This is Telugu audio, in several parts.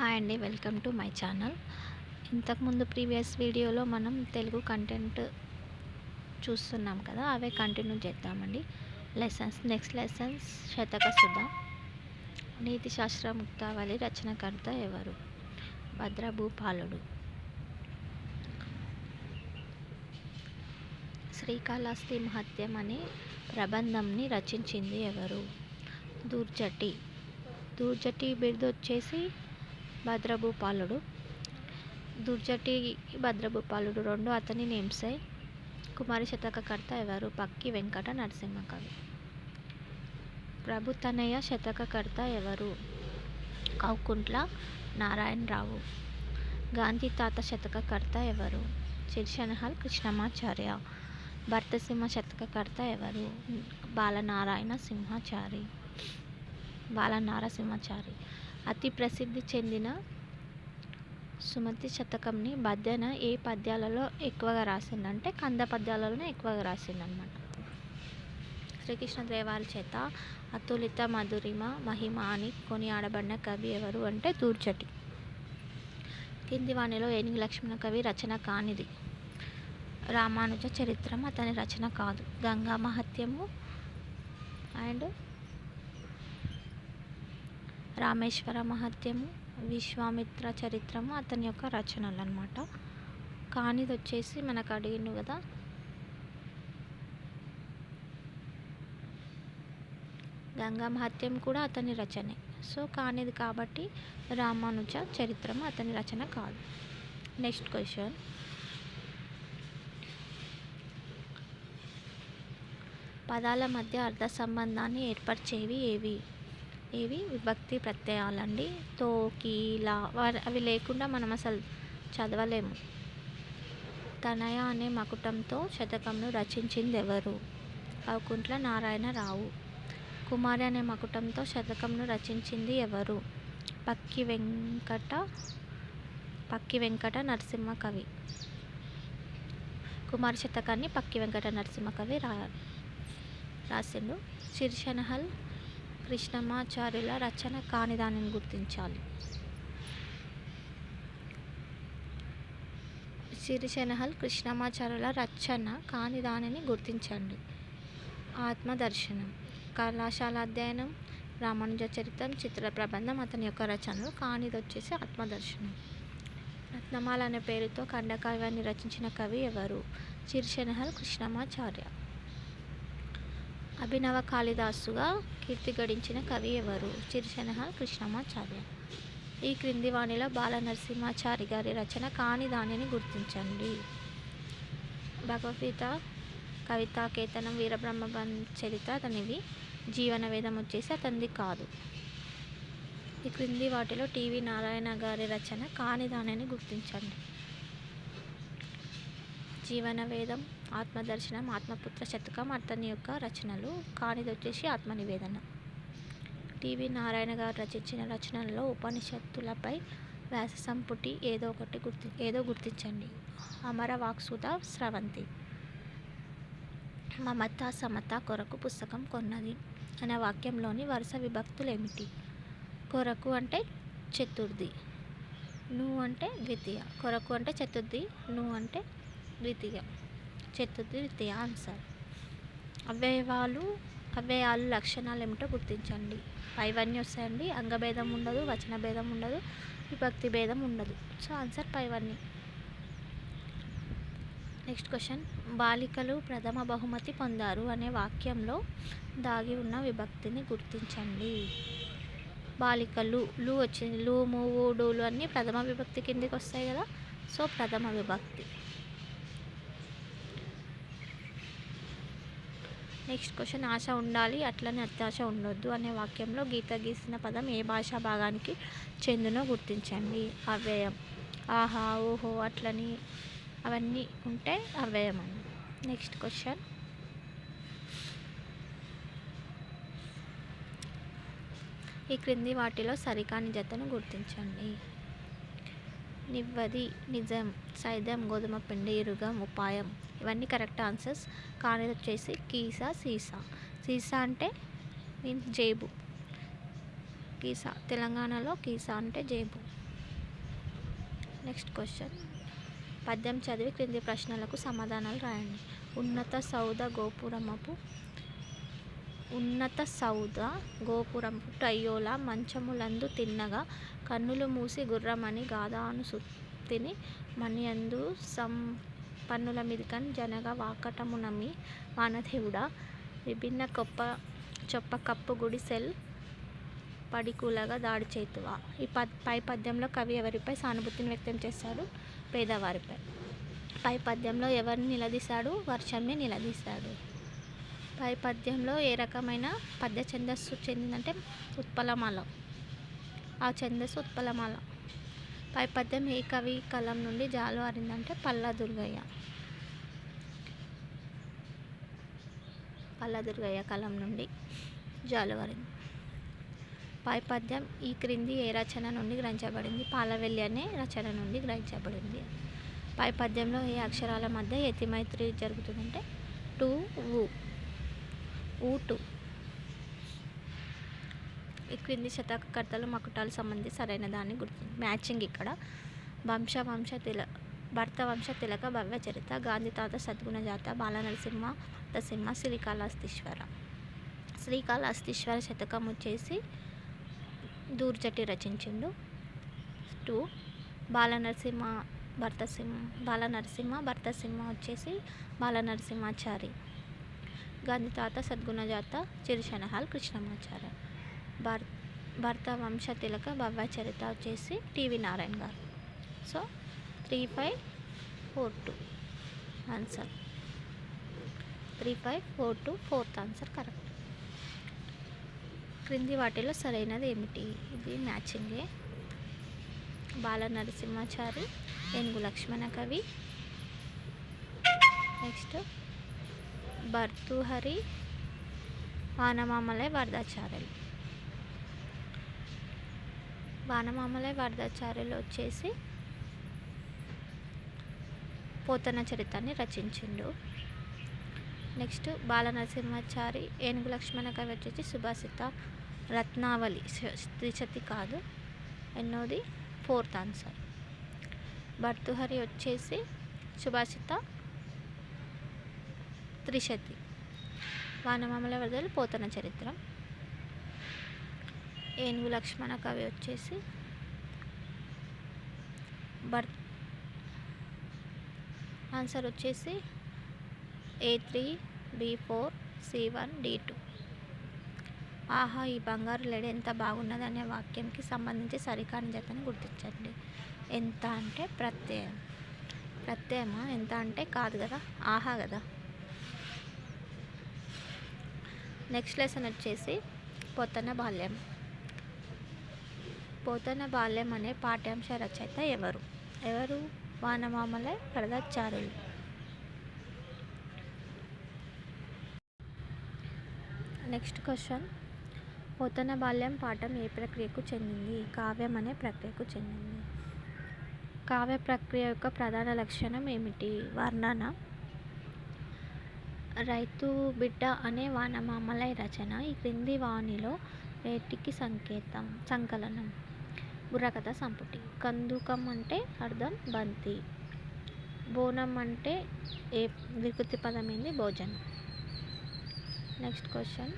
హాయ్ అండి వెల్కమ్ టు మై ఛానల్. ఇంతకుముందు ప్రీవియస్ వీడియోలో మనం తెలుగు కంటెంట్ చూస్తున్నాం కదా అవే కంటిన్యూ చేద్దామండి. లెసన్స్ నెక్స్ట్ లెసన్స్ శతక సుధ నీతి శాస్త్ర ముక్తావళి రచనకర్త ఎవరు? భద్రభూపాలుడు. శ్రీకాళహస్తి మహత్యం అనే ప్రబంధంని రచించింది ఎవరు? దూర్జటి. దూర్జటి బిరుదు వచ్చేసి భద్రభూపాలుడు. దుర్జటి భద్రభూపాలుడు రెండు అతని నేమ్సే. కుమారి శతకకర్త ఎవరు? పక్కి వెంకట నరసింహ కవి ప్రభుతనయ శతకకర్త ఎవరు? కౌకుంట్ల నారాయణరావు. గాంధీ తాత శతకకర్త ఎవరు? శిర్షనహల్ కృష్ణమాచార్య. భర్తసింహ శతకకర్త ఎవరు? బాలనారాయణ సింహాచారి. బాలనారసింహాచారి. అతి ప్రసిద్ధి చెందిన సుమతి శతకంని బద్దెన ఏ పద్యాలలో ఎక్కువగా రాసిందంటే కంద పద్యాలలోనే ఎక్కువగా రాసిందనమాట శ్రీకృష్ణ దేవాల చేత అతులిత మధురిమ మహిమ అని కొని ఆడబడిన కవి ఎవరు అంటే దూర్చటి కింది వాణిలో ఏనుగు లక్ష్మణ కవి రచన కానిది. రామానుజ చరిత్రం అతని రచన కాదు. గంగా మహత్యము అండ్ రామేశ్వర మహత్యము విశ్వామిత్ర చరిత్రము అతని యొక్క రచనలు అనమాట కానిది వచ్చేసి మనకు అడిగిండు కదా. గంగా మహత్యం కూడా అతని రచనే. సో కానిది కాబట్టి రామానుజ చరిత్రము అతని రచన కాదు. Next question. పదాల మధ్య అర్థ సంబంధాన్ని ఏర్పరిచేవి ఏవి? ఇవి విభక్తి ప్రత్యయాలండి. తో కీలా అవి లేకుండా మనం అసలు చదవలేము. తనయ అనే మకుటంతో శతకంను రచించింది ఎవరు కౌకుంట్ల నారాయణరావు కుమారి అనే మకుటంతో శతకంను రచించింది ఎవరు? పక్కి వెంకట పక్కి వెంకట నరసింహ కవి. కుమారి శతకాన్ని పక్కి వెంకట నరసింహ కవి రా రాసిండు. శిర్షనహల్ కృష్ణమాచార్యుల రచన కాని దానిని గుర్తించాలి. సిరిసెనహల్ కృష్ణమాచార్యుల రచన కాని దానిని గుర్తించండి. ఆత్మదర్శనం కళాశాల అధ్యయనం రామానుజ చరిత్రం చిత్ర ప్రబంధం అతని యొక్క రచనలు కానిది వచ్చేసి ఆత్మదర్శనం. రత్నమాల అనే పేరుతో ఖండకావ్యాన్ని రచించిన కవి ఎవరు? చిర్శనహల్ కృష్ణమాచార్య. అభినవ కాళిదాసుగా కీర్తి గడించిన కవి ఎవరు? చిరుశనహ కృష్ణమాచార్య. ఈ క్రింది వాణిలో బాల నరసింహాచారి గారి రచన కాని దానిని గుర్తించండి. భగవద్గీత కవితా కేతనం వీరబ్రహ్మ చరిత్ర అతనివి. జీవన వేదం వచ్చేసి అతనిది కాదు. ఈ క్రింది వాటిలో టీవీ నారాయణ గారి రచన కాని దానిని గుర్తించండి. జీవన వేదం ఆత్మదర్శనం ఆత్మపుత్ర శతకం అతని యొక్క రచనలు కానిది వచ్చేసి ఆత్మనివేదన టీవీ నారాయణ గారు రచించిన రచనల్లో ఉపనిషత్తులపై వ్యాస సంపుటి ఏదో ఒకటి గుర్తి ఏదో గుర్తించండి. అమర వాక్సుత స్రవంతి. మమత సమత కొరకు పుస్తకం కొన్నది. అనే వాక్యంలోని వరుస విభక్తులు ఏమిటి కొరకు అంటే చతుర్థి నువ్వు అంటే ద్వితీయ కొరకు అంటే చతుర్థి నువ్వు అంటే ద్వితీయ చతుర్థి ద్వితీయ ఆన్సర్. అవయవాలు అవయవాలు లక్షణాలు ఏమిటో గుర్తించండి. పైవన్నీ వస్తాయండి. అంగభేదం ఉండదు వచన భేదం ఉండదు విభక్తి భేదం ఉండదు. సో ఆన్సర్ పైవన్నీ నెక్స్ట్ క్వశ్చన్. బాలికలు ప్రథమ బహుమతి పొందారు అనే వాక్యంలో దాగి ఉన్న విభక్తిని గుర్తించండి. బాలికలు లు వచ్చింది లు మూవు డూలు అన్నీ ప్రథమ విభక్తి కిందికి వస్తాయి కదా. సో ప్రథమ విభక్తి. నెక్స్ట్ క్వశ్చన్ ఆశ ఉండాలి అట్లనే అత్యాశ ఉండొద్దు అనే వాక్యంలో గీత గీసిన పదం ఏ భాషా భాగానికి చెందునో గుర్తించండి. అవ్యయం. ఆహా ఓహో అట్లని. అవన్నీ ఉంటే అవ్యయం అని నెక్స్ట్ క్వశ్చన్ ఈ క్రింది వాటిలో సరికాని జతను గుర్తించండి. నివ్వది నిజం సైద్యం గోధుమ పిండి ఇరుగం ఉపాయం. ఇవన్నీ కరెక్ట్ ఆన్సర్స్. కానీ వచ్చేసి కీసా సీసా. సీసా అంటే మీన్స్ జేబు. కీసా తెలంగాణలో కీసా అంటే జేబు. Next question. పద్యం చదివి క్రింది ప్రశ్నలకు సమాధానాలు రాయండి. ఉన్నత సౌద గోపురమపు ఉన్నత సౌద గోపురము టయ్యోల మంచములందు తిన్నగా కన్నులు మూసి గుర్రమని గాథాను సుత్తిని మణియందు పన్నుల మిదికన్ జనగ వాకటమునమి వానదేవుడా విభిన్న కొప్ప చొప్ప కప్పు గుడిసెల్ పడికూలగా దాడి చేతువా. ఈ పద్ పై పద్యంలో కవి ఎవరిపై సానుభూతిని వ్యక్తం చేశాడు? పేదవారిపై. పై పద్యంలో ఎవరిని నిలదీశాడు? వర్షంని నిలదీశాడు. పై పద్యంలో ఏ రకమైన పద్య ఛందస్సు చెందిందంటే ఉత్పలమాల. ఆ ఛందస్సు ఉత్పలమాల. పై పద్యం ఏ కవి కలం నుండి జాలువారిందంటే పల్లా దుర్గయ్య పల్లా దుర్గయ్య కలం నుండి జాలువారింది పై పద్యం ఈ క్రింది ఏ రచన నుండి గ్రహించబడింది? పాలవెల్లి అనే రచన నుండి గ్రహించబడింది. పై పద్యంలో ఏ అక్షరాల మధ్య యతిమైత్రి జరుగుతుందంటే టూ ఊ ఊ టూ. ఈ క్రింది శతకర్తలు మకుటాలు సంబంధించి సరైన దాన్ని గుర్తు మ్యాచింగ్ ఇక్కడ. వంశ వంశ తిల భర్త వంశ తిలక భవ్య చరిత గాంధీ తాత సద్గుణ జాత బాలనరసింహ దసింహ శ్రీకాళహస్తీశ్వర. శ్రీకాళహస్తీశ్వర శతకం వచ్చేసి దూర్జటి రచించిండు. టూ బాలనరసింహ భర్త సింహ బాలనరసింహ భర్త సింహ వచ్చేసి బాలనరసింహాచారి గాంధీ తాత సద్గుణజాత చిరుశనహాల్ కృష్ణమాచార్య. భర్ భర్త వంశ తిలక భవ్య చరిత వచ్చేసి TV Narayana garu. So three five four two answer. Three five four two fourth answer correct. క్రింది వాటిలో సరైనది ఏమిటి? ఇది మ్యాచింగే. బాల నరసింహాచారి ఏనుగు లక్ష్మణ కవి. నెక్స్ట్ భర్తృహరి వానమామలై వరదాచార్యులు. వానమామలై వరదాచార్యులు వచ్చేసి పోతన చరితాన్ని రచించిండు. నెక్స్ట్ బాలనరసింహాచారి ఏనుగు లక్ష్మణ కవి వచ్చేసి సుభాషిత రత్నావళి త్రిశతి కాదు. ఎన్నోది? Fourth answer. భర్తుహరి వచ్చేసి సుభాషిత త్రిశతి. వానమామల వరదలు పోతన చరిత్ర. ఏనుగు లక్ష్మణ కవి వచ్చేసి. భర్ ఆన్సర్ వచ్చేసి A three B four C one D two. ఆహా ఈ బంగారు లేడ ఎంత బాగున్నది అనే వాక్యంకి సంబంధించి సరికాని జతని గుర్తించండి. ఎంత అంటే ప్రత్యయం. ప్రత్యయమా? ఎంత అంటే కాదు కదా? ఆహా కదా? నెక్స్ట్ లెసన్ వచ్చేసి పొత్తన బాల్యం. పోతన బాల్యం అనే పాఠ్యాంశ రచయిత ఎవరు? ఎవరు? వానమామలై వరదాచార్యులు నెక్స్ట్ క్వశ్చన్ పోతన బాల్యం పాఠం ఏ ప్రక్రియకు చెందింది? కావ్యం అనే ప్రక్రియకు చెందింది. కావ్య ప్రక్రియ యొక్క ప్రధాన లక్షణం ఏమిటి? వర్ణన. రైతు బిడ్డ అనే వానమామలై రచన. ఈ క్రింది వాణిలో వేటికి సంకేతం సంకలనం. బుర్రకథ సంపుటి. కందుకం అంటే అర్థం బంతి. బోనం అంటే ఏ వికృతి పదం ఏంది భోజనం. Next question.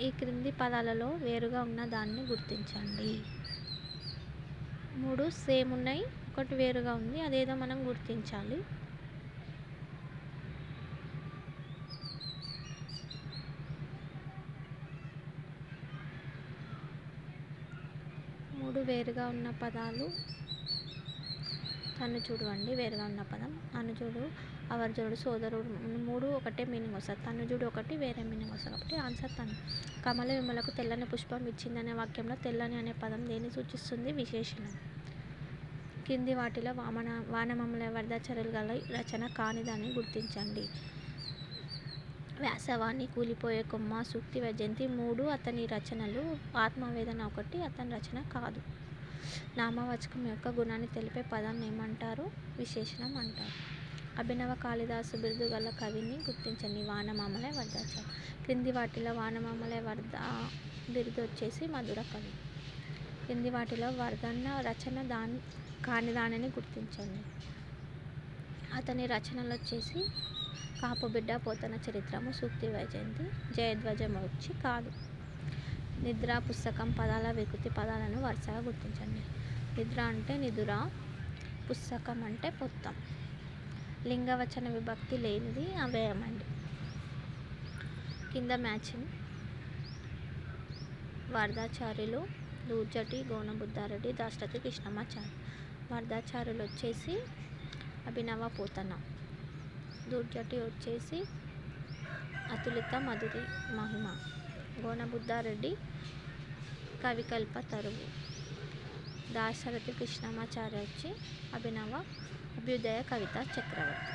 ఈ క్రింది పదాలలో వేరుగా ఉన్న దాన్ని గుర్తించండి. మూడు సేమ్ ఉన్నాయి ఒకటి వేరుగా ఉంది అదేదో మనం గుర్తించాలి మూడు వేరుగా ఉన్న పదాలు. తనుజుడు అండి వేరుగా ఉన్న పదం. అనుజుడు అవర్జుడు సోదరుడు. మూడు ఒకటే మీనింగ్ వస్తుంది. తనుజుడు ఒకటి వేరే మీనింగ్ వస్తుంది. కాబట్టి ఆన్సర్ తను. కమల విమలకు తెల్లని పుష్పం ఇచ్చిందనే వాక్యంలో తెల్లని అనే పదం దేన్ని సూచిస్తుంది? విశేషణం. కింది వాటిలో వామన వానమముల వరదాచర్యలు గల రచన కానిదని గుర్తించండి. వ్యాసవాణి కూలిపోయే కొమ్మ సూక్తి వైజయంతి మూడు అతని రచనలు. ఆత్మవేదన ఒకటి అతని రచన కాదు. నామవాచకం యొక్క గుణాన్ని తెలిపే పదం ఏమంటారు? విశేషణం అంటారు. అభినవ కాళిదాసు బిరుదు గల కవిని గుర్తించండి. వానమామలే వరదాచార్య క్రింది వాటిలో వానమామలే వరద బిరుదు వచ్చేసి మధుర కవి. క్రింది వాటిలో వరదన్న రచన దాని కాని దానిని గుర్తించండి. అతని రచనలు వచ్చేసి కాపు బిడ్డ పోతన చరిత్రము సూక్తి వైజయంతి జయధ్వజం వచ్చి కాదు. నిద్ర పుస్తకం పదాల వికృతి పదాలను వరుసగా గుర్తించండి. నిద్ర అంటే నిదుర పుస్తకం అంటే పొత్తం. లింగవచన విభక్తి లేనిది అవ్యయమండి. కింద మ్యాచింగ్. వరదాచార్యులు దూర్జటి గోనబుద్ధారెడ్డి దాశరథి కృష్ణమాచారి వరదాచార్యులు వచ్చేసి అభినవ పోతన. దూర్జటి వచ్చేసి అతులిత మధురి మహిమ. గోనబుద్ధారెడ్డి కవికల్ప తరువు. దాశరథి కృష్ణమాచార్య వచ్చి అభినవ అభ్యుదయ కవిత చక్రవర్తి.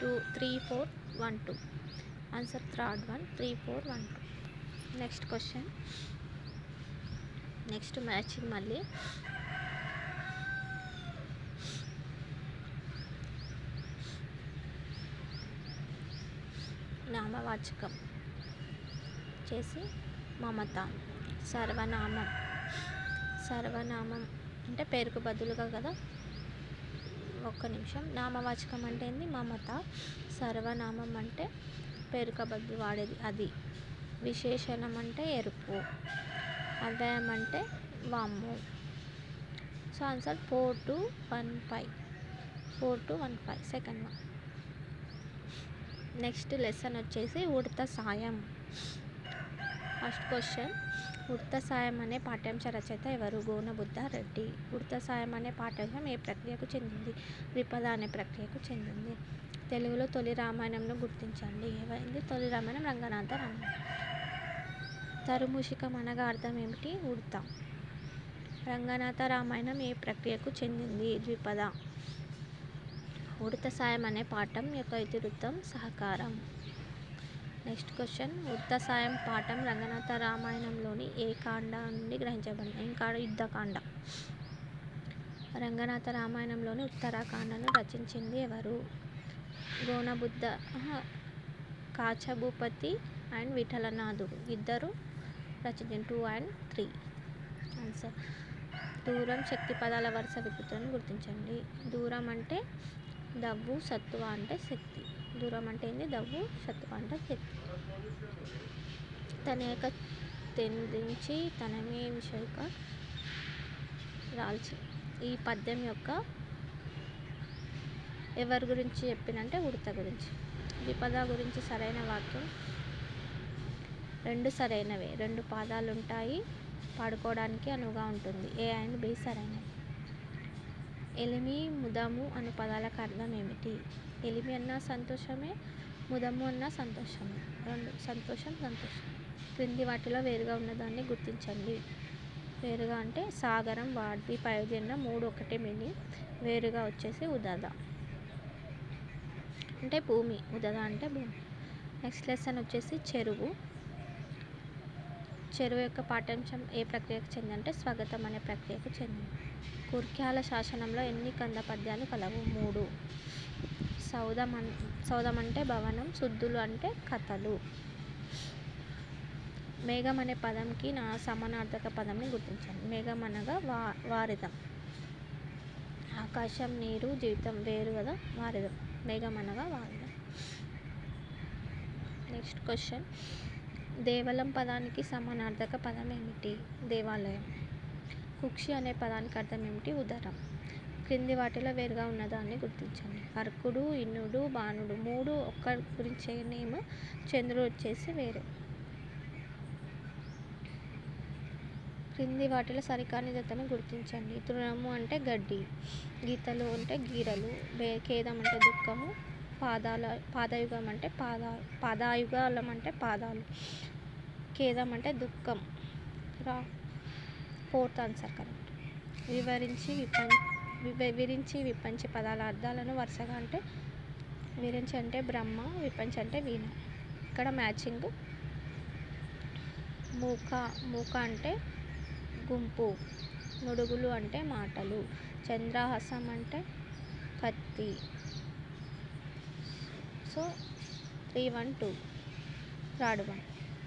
Two three four one two. Answer third one three four one two. Next question. Next matching మళ్ళీ. వాచకం చేసి మమత. సర్వనామం. సర్వనామం అంటే పేరుకు బదులుగా కదా? ఒక్క నిమిషం. నామవాచకం అంటే ఏంది? మమత. సర్వనామం అంటే పేరుక బదులు వాడేది అది. విశేషణం అంటే ఎరుపు. అవ్యయం అంటే వాము. So answer four two one five. Four two one five. Second one next lesson వచ్చేసి ఉడత సాయం. ఫస్ట్ క్వశ్చన్ ఉడత సాయం అనే పాఠ్యాంశ రచయిత ఎవరు? గోనబుద్ధ రెడ్డి. ఉడత సాయం అనే పాఠ్యాంశం ఏ ప్రక్రియకు చెందింది? ద్విపద అనే ప్రక్రియకు చెందింది. తెలుగులో తొలి రామాయణంలో గుర్తించండి. ఏమైంది? తొలి రామాయణం రంగనాథ రామాయణం. తరుముషికం అనగా అర్థం ఏమిటి? ఉడత. రంగనాథ రామాయణం ఏ ప్రక్రియకు చెందింది? ద్విపద. ఉడత సాయం అనే పాఠం యొక్క ఇతివృత్తం సహకారం. Next question. ఉడత సాయం పాఠం రంగనాథ రామాయణంలోని ఏ కాండ నుండి గ్రహించబడింది? ఏం కాండ? యుద్ధకాండ రంగనాథ రామాయణంలోని ఉత్తరాఖండను రచించింది ఎవరు? గోనబుద్ధ కాచభూపతి అండ్ విఠలనాథుడు. ఇద్దరు రచించిన టూ అండ్ త్రీ. ఆన్సర్. దూరం శక్తి పదాల వరుస వికృతులను గుర్తించండి. దూరం అంటే దవ్వు సత్తువ అంటే శక్తి. దూరం అంటే ఏంది? దవ్వు సత్తువ అంటే శక్తి. తన యొక్క తెందించి తనమే విషయక రాల్చి. ఈ పద్యం యొక్క ఎవరి గురించి చెప్పినంటే ఉడత గురించి. విపద గురించి సరైన వాక్యం. రెండు సరైనవే. రెండు పాదాలు ఉంటాయి పాడుకోవడానికి అనువుగా ఉంటుంది. ఏ అండ్ బి సరైనవి. ఎలిమి ముదము అను పదాలకు అర్థం ఏమిటి? ఎలిమి అన్న సంతోషమే ముదము అన్న సంతోషమే. రెండు సంతోషం సంతోషం. క్రింది వాటిలో వేరుగా ఉన్నదాన్ని గుర్తించండి. వేరుగా అంటే సాగరం వాడి పయోజన మూడు ఒకటే మిని వేరుగా వచ్చేసి ఉదద. అంటే భూమి ఉదద అంటే భూమి. నెక్స్ట్ లెసన్ వచ్చేసి చెరువు. చెరువు యొక్క పాఠ్యాంశం ఏ ప్రక్రియకు చెందంటే స్వాగతం అనే ప్రక్రియకు చెందింది. కుర్ఖ్యాల శాసనంలో ఎన్ని కంద పద్యాలు కలవు? మూడు. సౌదం అన్ సౌదం అంటే భవనం శుద్ధులు అంటే కథలు. మేఘం అనే పదంకి నా సమానార్థక పదంని గుర్తించండి మేఘం అనగా వా వారిదం. ఆకాశం నీరు జీవితం వేరు కదా వారిదం. మేఘం అనగా వారిదం. Next question. దేవలం పదానికి సమానార్థక పదం ఏమిటి? దేవాలయం. కుక్షి అనే పదానికి అర్థం ఏమిటి? ఉదరం. క్రింది వాటిలో వేరుగా ఉన్నదాన్ని గుర్తించండి. అర్కుడు ఇన్నుడు బాణుడు మూడు ఒక్క గురించి నేమ్ చంద్రుడు వచ్చేసి వేరే. క్రింది వాటిలో సరికాని జతను గుర్తించండి. తృణము అంటే గడ్డి గీతలు అంటే గీరలు ఖేదం అంటే దుఃఖము పాదాల పాదయుగం అంటే పాద పాదాయుగాలం అంటే పాదాలు ఖేదం అంటే దుఃఖం. రా ఫోర్త్ ఆన్సర్ కరెక్ట్. వివరించి విపం వివరించి విపంచి పదాల అర్థాలను వరుసగా అంటే విరించి అంటే బ్రహ్మ విపంచి అంటే వీణ. ఇక్కడ మ్యాచింగ్. మూక మూక అంటే గుంపు. నుడుగులు అంటే మాటలు. చంద్రహాసం అంటే కత్తి. So three one two. Third one.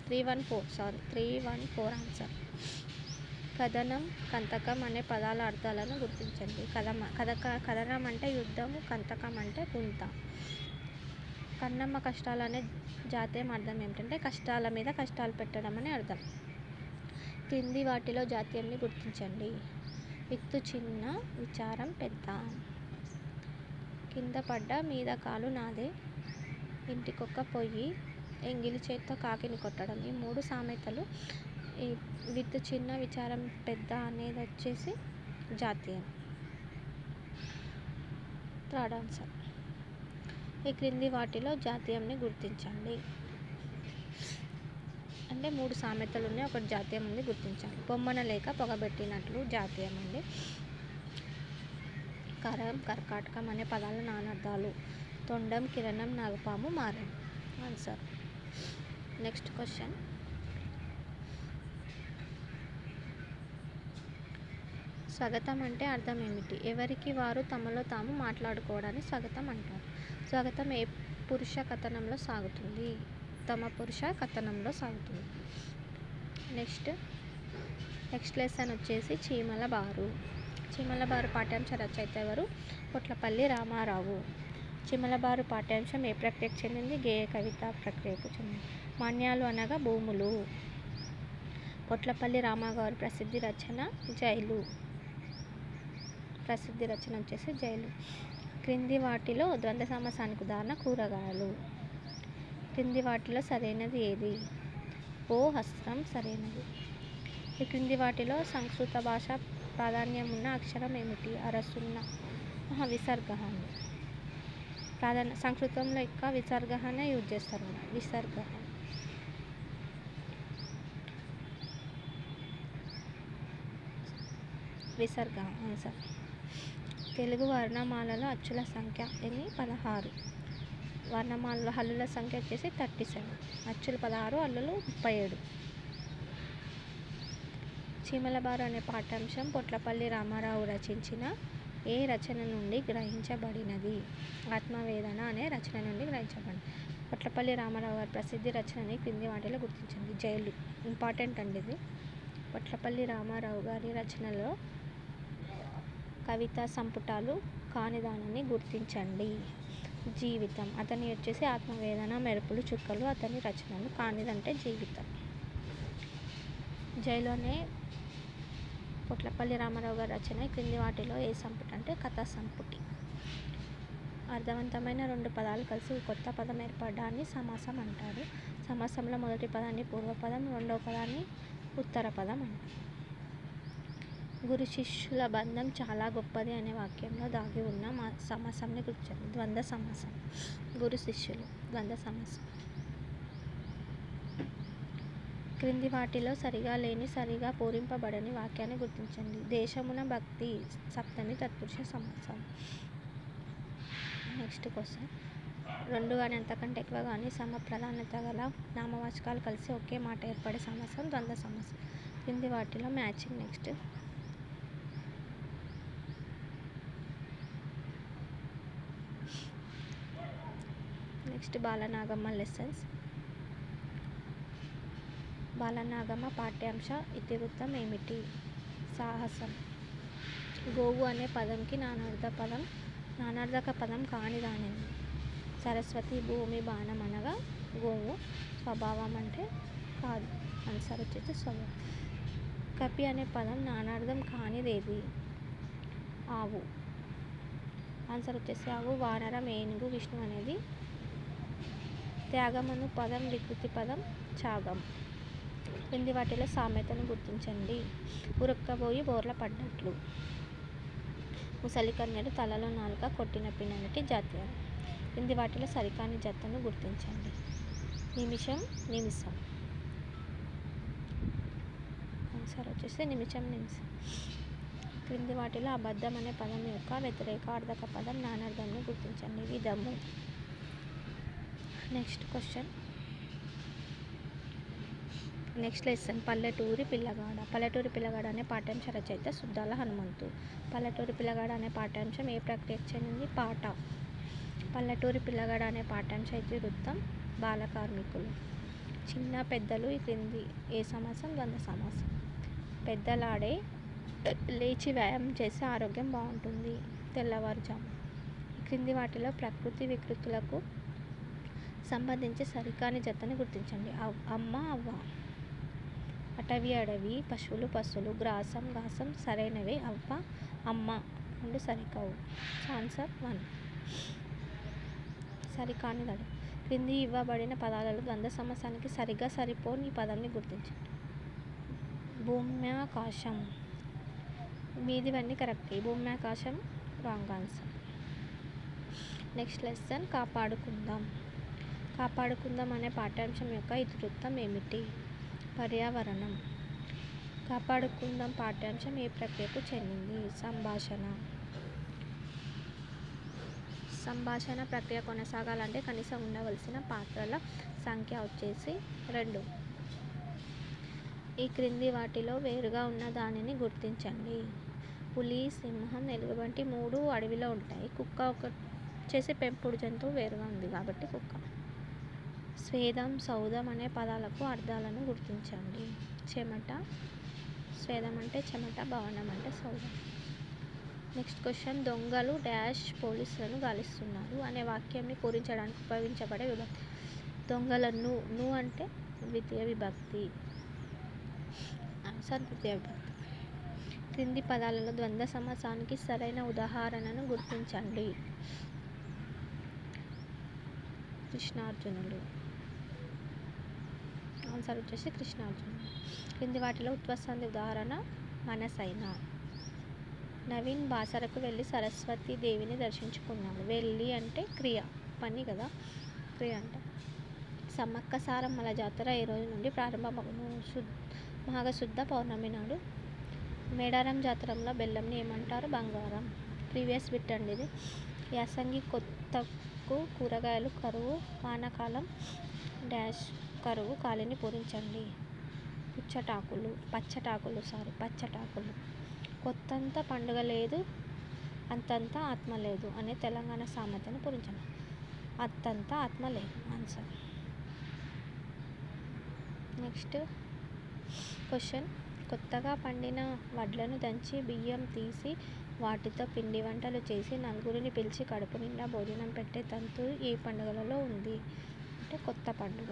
Three one four sorry. Three one four answer. కథనం కంతకం అనే పదాల అర్థాలను గుర్తించండి. కథమ కథక కథనం అంటే యుద్ధము కంతకం అంటే గుంత. కన్నమ్మ కష్టాలు అనే జాతీయం అర్థం ఏమిటంటే కష్టాల మీద కష్టాలు పెట్టడం అనే అర్థం. క్రింది వాటిలో జాతీయంని గుర్తించండి. విత్తు చిన్న విచారం పెద్ద. కింద పడ్డ మీద కాలు నాదే. ఇంటికొక్క పొయ్యి ఎంగిలి చేత్తో కాకిని కొట్టడం. ఈ మూడు సామెతలు ఈ విత్ చిన్న విచారం పెద్ద అనేది వచ్చేసి జాతీయం. Third answer. ఈ క్రింది వాటిలో జాతీయంని గుర్తించండి. అంటే మూడు సామెతలు ఉన్నాయి ఒకటి జాతీయం ఉంది గుర్తించాలి బొమ్మన లేక పొగబెట్టినట్లు జాతీయం అండి. కరం కర్కాటకం అనే పదాల నానర్థాలు. తొండం కిరణం నాగపాము మారం. ఆన్సర్. Next question. స్వాగతం అంటే అర్థం ఏమిటి? ఎవరికి వారు తమలో తాము మాట్లాడుకోవడాన్ని స్వాగతం అంటారు. స్వాగతం ఏ పురుష కథనంలో సాగుతుంది? తమ పురుష కథనంలో సాగుతుంది. నెక్స్ట్ నెక్స్ట్ లెసన్ వచ్చేసి చీమల బారు చీమల బారు పాఠ్యాంశ రచయిత ఎవరు? పొట్లపల్లి రామారావు. చిమలబారు పాఠ్యాంశం ఏ ప్రక్రియకు చెందింది? గేయ కవిత ప్రక్రియకు చెందింది. మాన్యాలు అనగా భూములు. పొట్లపల్లి రామాగారు ప్రసిద్ధి రచన జైలు. ప్రసిద్ధి రచన వచ్చేసి జైలు. క్రింది వాటిలో ద్వంద్వ సమాసానికి ఉదాహరణ కూరగాయలు. క్రింది వాటిలో సరైనది ఏది? ఓ హస్తం సరైనది. ఈ క్రింది వాటిలో సంస్కృత భాష ప్రాధాన్యం ఉన్న అక్షరం ఏమిటి? అరసున్న విసర్గ ప్రాధాన్య సంస్కృతంలో ఎక్కువ విసర్గనే యూజ్ చేస్తారు విసర్గ విసర్గ సార్. తెలుగు వర్ణమాలలో అచ్చుల సంఖ్య ఎన్ని? పదహారు. వర్ణమాలలో హల్లుల సంఖ్య వచ్చేసి థర్టీ సెవెన్. అచ్చులు పదహారు హల్లులు ముప్పై ఏడు. చీమలబారు అనే పాఠ్యాంశం పొట్లపల్లి రామారావు రచించిన ఏ రచన నుండి గ్రహించబడినది? ఆత్మవేదన అనే రచన నుండి గ్రహించబడింది పొట్లపల్లి రామారావు గారి ప్రసిద్ధి రచనని క్రింది వాటిలో గుర్తించింది. జైలు. ఇంపార్టెంట్ అండి ఇది. పొట్లపల్లి రామారావు గారి రచనలో కవితా సంపుటాలు కానిదానని గుర్తించండి. జీవితం. అతని వచ్చేసి ఆత్మవేదన మెరుపులు చుక్కలు అతని రచనలు కానిదంటే జీవితం. జైలోనే పొట్లపల్లి రామారావు గారి రచన క్రింది వాటిలో ఏ సంపుటి అంటే కథా సంపుటి. అర్థవంతమైన రెండు పదాలు కలిసి కొత్త పదం ఏర్పడడాన్ని సమాసం అంటారు. సమాసంలో మొదటి పదాన్ని పూర్వపదం రెండవ పదాన్ని ఉత్తర పదం అంటారు. గురు శిష్యుల బంధం చాలా గొప్పది అనే వాక్యంలో దాగి ఉన్న మా సమాసంని కూర్చొని ద్వంద్వ సమాసం. గురు శిష్యులు. ద్వంద్వ సమాసం. క్రింది వాటిలో సరిగా లేని సరిగా పూరింపబడని వాక్యాన్ని గుర్తించండి. దేశమున భక్తి సప్తమి తత్పురుష సమాసం. Next question. రెండు కానీ అంతకంటే ఎక్కువ కానీ సమ ప్రధానత గల నామవాచకాలు కలిసి ఒకే మాట ఏర్పడే సమాసం ద్వంద్వ సమాసం. క్రింది వాటిలో matching next. Next Balanagamma lessons Balanagamma పాఠ్యాంశ ఇతివృత్తం ఏమిటి? సాహసం. గోవు అనే పదంకి నానార్థ పదం నానార్థక పదం కానిదానిది సరస్వతి భూమి బాణం అనగా గోవు స్వభావం అంటే కాదు. ఆన్సర్ వచ్చేసి స్వభావం. కపి అనే పదం నానార్థం కానిదేది? ఆవు. ఆన్సర్ వచ్చేసి ఆవు వానరం ఏనుగు విష్ణు అనేది త్యాగమను పదం వికృతి పదం త్యాగం క్రింది వాటిలో సామెతను గుర్తించండి. ఉరక్కబోయి బోర్ల పడ్డట్లు. ముసలి కన్యలు తలలో నాలుక కొట్టిన పిన్నటి జాతీయం. క్రింది వాటిలో సరికాని జతను గుర్తించండి. నిమిషం నిమిషం. ఆన్సర్ వచ్చేసి నిమిషం నిమిషం. క్రింది వాటిలో అబద్ధం అనే పదం యొక్క వ్యతిరేక అర్థక పదం నానార్థంని గుర్తించండి. విధము. నెక్స్ట్ క్వశ్చన్ నెక్స్ట్ లెసన్ పల్లెటూరి పిల్లగాడ. పల్లెటూరి పిల్లగాడ అనే పాఠ్యాంశ రచయిత సుద్దాల హనుమంతు. పల్లెటూరి పిల్లగాడ అనే పాఠ్యాంశం ఏ ప్రక్రియకు చెందింది? పాట పల్లెటూరి పిల్లగాడ అనే పాఠ్యాంశ ఇతివృత్తం బాల కార్మికులు. చిన్న పెద్దలు ఈ క్రింది. ఏ సమాసం? ద్వంద్వ సమాసం. పెద్దలాడే లేచి వ్యాయామం చేస్తే ఆరోగ్యం బాగుంటుంది. తెల్లవారుజాము. ఈ క్రింది వాటిలో ప్రకృతి వికృతులకు సంబంధించి సరికాని జతని గుర్తించండి. అవ్- అమ్మ అవ్వ. అటవీ అడవి పశువులు పశువులు గ్రాసం గాసం సరైనవే అవ్వ అమ్మ రెండు సరికావు. Answer one. సరికానిదడు క్రింది ఇవ్వబడిన పదాలలో ద్వంద్వ సమాసానికి సరిగ్గా సరిపోని పదాన్ని గుర్తించండి. భూమ్యాకాశం. మీదివన్నీ కరెక్ట్. భూమ్యాకాశం రాంగ్ ఆన్సర్. నెక్స్ట్ లెసన్ కాపాడుకుందాం. కాపాడుకుందాం అనే పాఠ్యాంశం యొక్క ఇతివృత్తం ఏమిటి? పర్యావరణం. కాపాడుకుందాం పాఠ్యాంశం ఏ ప్రక్రియకు చెందింది? సంభాషణ. సంభాషణ ప్రక్రియ కొనసాగాలంటే కనీసం ఉండవలసిన పాత్రల సంఖ్య వచ్చేసి రెండు. ఈ క్రింది వాటిలో వేరుగా ఉన్న దానిని గుర్తించండి. పులి సింహం ఎలుగుబంటి మూడు అడవిలో ఉంటాయి. కుక్క ఒక వచ్చేసి పెంపుడు జంతువు వేరుగా ఉంది కాబట్టి కుక్క. స్వేదం సౌదం అనే పదాలకు అర్థాలను గుర్తించండి. చెమట స్వేదం అంటే చెమట భవనం అంటే సౌదం. నెక్స్ట్ క్వశ్చన్ దొంగలు డాష్ పోలీసులను గాలిస్తున్నారు అనే వాక్యాన్ని పూరించడానికి ఉపయోగించబడే విభక్తి దొంగలను ను అంటే ద్వితీయ విభక్తి. ఆన్సర్ ద్వితీయ విభక్తి. క్రింది పదాలలో ద్వంద్వ సమాసానికి సరైన ఉదాహరణను గుర్తించండి. కృష్ణార్జునులు. ఆన్సర్ వచ్చేసి కృష్ణార్జున. క్రింది వాటిలో ఉత్వసంది ఉదాహరణ మనసైన. నవీన్ బాసరకు వెళ్ళి సరస్వతి దేవిని దర్శించుకున్నాడు. వెళ్ళి అంటే క్రియ పని కదా? క్రియ అంటే. సమ్మక్క సారమ్మల జాతర ఈ రోజు నుండి ప్రారంభమవును శుద్ధ మాఘశుద్ధ పౌర్ణమి నాడు. మేడారం జాతరంలో బెల్లంని ఏమంటారు? బంగారం. ప్రీవియస్ బిట్ అండి ఇది. యాసంగి కొత్తకు కూరగాయలు కరువు వానాకాలం డాష్ కరువు కాలిని పూరించండి. పుచ్చటాకులు పచ్చటాకులు సారీ పచ్చటాకులు. కొత్తంత పండుగ లేదు అంతంత ఆత్మ లేదు అనే తెలంగాణ సామెతను పూరించండి అత్తంత ఆత్మ లేదు ఆన్సర్. Next question. కొత్తగా పండిన వడ్లను దంచి బియ్యం తీసి వాటితో పిండి వంటలు చేసి నలుగురిని పిలిచి కడుపు నిండా భోజనం పెట్టే తంతు ఏ పండుగలలో ఉంది. అంటే కొత్త పండుగ.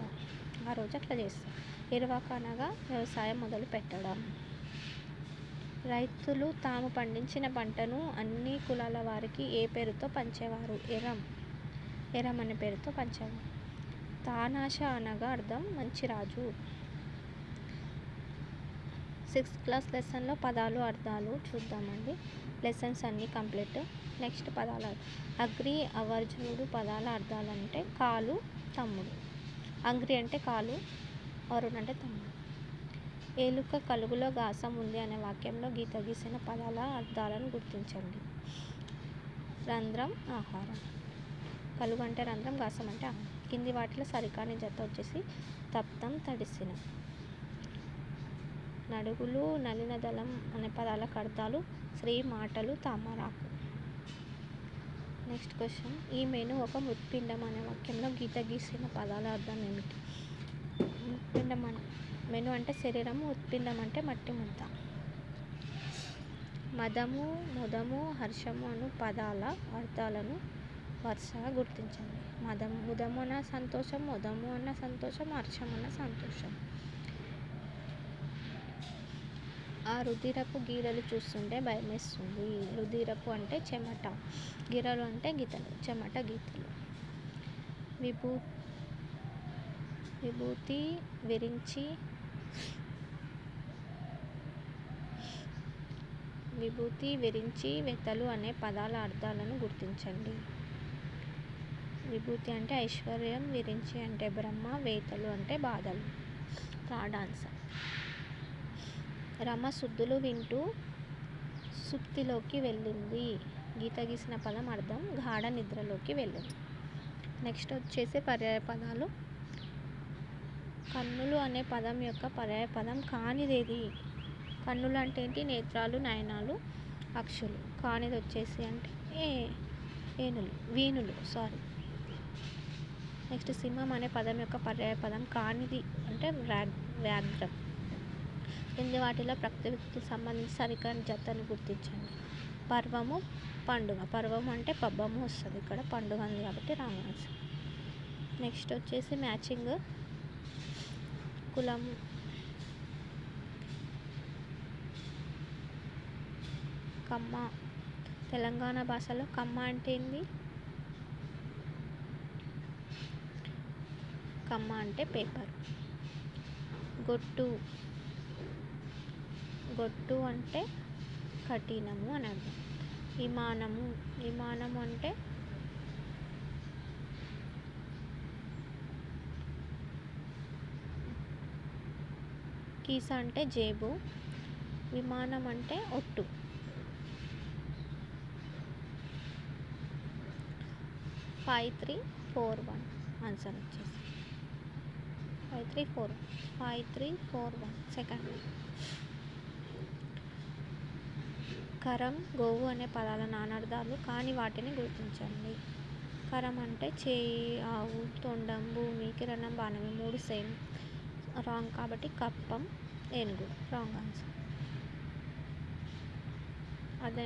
ఆ రోజు అట్లా చేస్తాం. ఇరువాక అనగా వ్యవసాయం మొదలు పెట్టడం. రైతులు తాము పండించిన పంటను అన్ని కులాల వారికి ఏ పేరుతో పంచేవారు? ఎరం. ఎరం అనే పేరుతో పంచేవారు. తానాష అనగా అర్థం మంచి రాజు. సిక్స్త్ క్లాస్ లెసన్లో పదాలు అర్థాలు చూద్దామండి. లెసన్స్ అన్నీ కంప్లీట్. నెక్స్ట్ పదాలు అగ్రి అవర్జునుడు పదాల అర్థాలు అంటే కాలు తమ్ముడు. అంగ్రి అంటే కాలు అరుణ్ అంటే తమ్ముడు. ఏలుక కలుగులో గాసం ఉంది అనే వాక్యంలో గీత గీసిన పదాల అర్థాలను గుర్తించండి. రంధ్రం ఆహారం. కలుగు అంటే రంధ్రం గాసం అంటే ఆహారం. కింది వాటిలో సరికాని జత వచ్చేసి తప్తం తడిసిన. నడుగులు నలిన దళం అనే పదాలకు అర్థాలు శ్రీ మాటలు తామరాకు నెక్స్ట్ క్వశ్చన్ ఈ మెను ఒక మృత్పిండం అనే వాక్యంలో గీత గీసిన పదాల అర్థం ఏమిటి? మృత్పిండం అన్ మెను అంటే శరీరము ఉత్పిండం అంటే మట్టి ముద్ద. మదము ముదము హర్షము అను పదాల అర్థాలను వరుసగా గుర్తించండి. మదము ముదము అన్న సంతోషం ముదము అన్న సంతోషం హర్షం అన్న సంతోషం. ఆ రుధిరపు గీరలు చూస్తుంటే భయమేస్తుంది. రుధిరపు అంటే చెమట గీరలు అంటే గీతలు చెమట గీతలు. విభూ విభూతి విరించి విభూతి విరించి వెతలు అనే పదాల అర్థాలను గుర్తించండి. విభూతి అంటే ఐశ్వర్యం విరించి అంటే బ్రహ్మ వేతలు అంటే బాధలు. Third answer. రమ శుద్ధులు వింటూ సుప్తిలోకి వెళ్ళింది. గీత గీసిన పదం అర్థం గాఢ నిద్రలోకి వెళ్ళింది. నెక్స్ట్ వచ్చేసి పర్యాయ పదాలు కన్నులు అనే పదం యొక్క పర్యాయ పదం కానిదేది? కన్నులు అంటే ఏంటి? నేత్రాలు నయనాలు అక్షులు. కానిది వచ్చేసి అంటే ఏ ఏనులు వీణులు సారీ నెక్స్ట్ సింహం అనే పదం యొక్క పర్యాయ పదం కానిది అంటే వ్యాగ్ వ్యాఘ్రం. కింది వాటిలో ప్రకృతికి సంబంధించి సరికాని జతను గుర్తించండి. పర్వము పండుగ. పర్వం అంటే పబ్బము వస్తుంది. ఇక్కడ పండుగ ఉంది కాబట్టి రాంగ్ ఆన్సర్ నెక్స్ట్ వచ్చేసి మ్యాచింగ్. కులం. కమ్మ. తెలంగాణ భాషలో కమ్మ అంటే ఏంది? కమ్మ అంటే పేపర్. గొట్టు. గొట్టు అంటే కఠినము అని అర్థం. విమానము విమానము అంటే కీస అంటే జేబు విమానం అంటే ఒట్టు. Five three four one answer వచ్చేసి. Five three four five three four one second. కరం గోవు అనే పదాల నానార్థాలు కాని వాటిని గుర్తించండి. కరం అంటే చేయి ఆవు తొండం భూమి కిరణం బాణం మూడు సేమ్. రాంగ్ కాబట్టి కప్పం ఏనుగు. Wrong answer. అదే